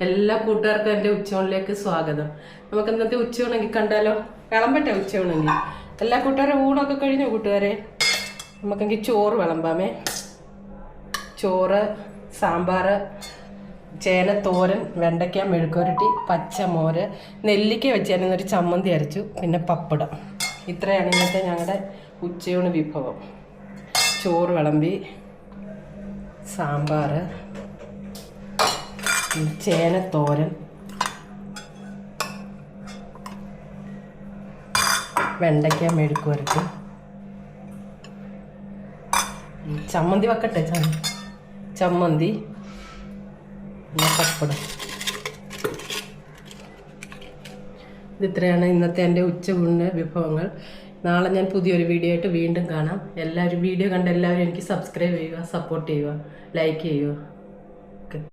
എല്ലാ കൂട്ടുകാർക്കും എന്റെ ഉച്ചയൂണിലേക്ക് സ്വാഗതം. നമുക്ക് ഇന്നത്തെ ഉച്ചയൂണെങ്കിൽ കണ്ടാലോ? വിളമ്പട്ടെ ഉച്ചയൂണെങ്കിൽ എല്ലാ കൂട്ടുകാരും ഊണൊക്കെ കഴിഞ്ഞു കൂട്ടുകാരെ? നമുക്കെങ്കിൽ ചോറ് വിളമ്പാമേ. ചോറ് സാമ്പാർ തോരൻ വെണ്ടയ്ക്ക മെഴുക്കുരട്ടി പച്ചമോര് നെല്ലിക്ക വെച്ച് ഒരു ചമ്മന്തി അരച്ചു പിന്നെ പപ്പടം. ഇത്രയാണ് ഇന്നത്തെ ഞങ്ങളുടെ ഉച്ചയൂണ് വിഭവം. ചോറ് വിളമ്പി സാമ്പാർ ചേന വെണ്ടയ്ക്ക മെഴുക്ക് വരട്ടി. ചമ്മന്തി വെക്കട്ടെ ചമ്മന്തി. പപ്പടം. ഇതിത്രയാണ് ഇന്നത്തെ എന്റെ ഉച്ചയൂണിന്റെ വിഭവങ്ങൾ. നാളെ ഞാൻ പുതിയൊരു വീഡിയോ ആയിട്ട് വീണ്ടും കാണാം. എല്ലാവരും വീഡിയോ കണ്ട എല്ലാവരും എനിക്ക് സബ്സ്ക്രൈബ് ചെയ്യുക സപ്പോർട്ട് ചെയ്യുക ലൈക്ക് ചെയ്യുക.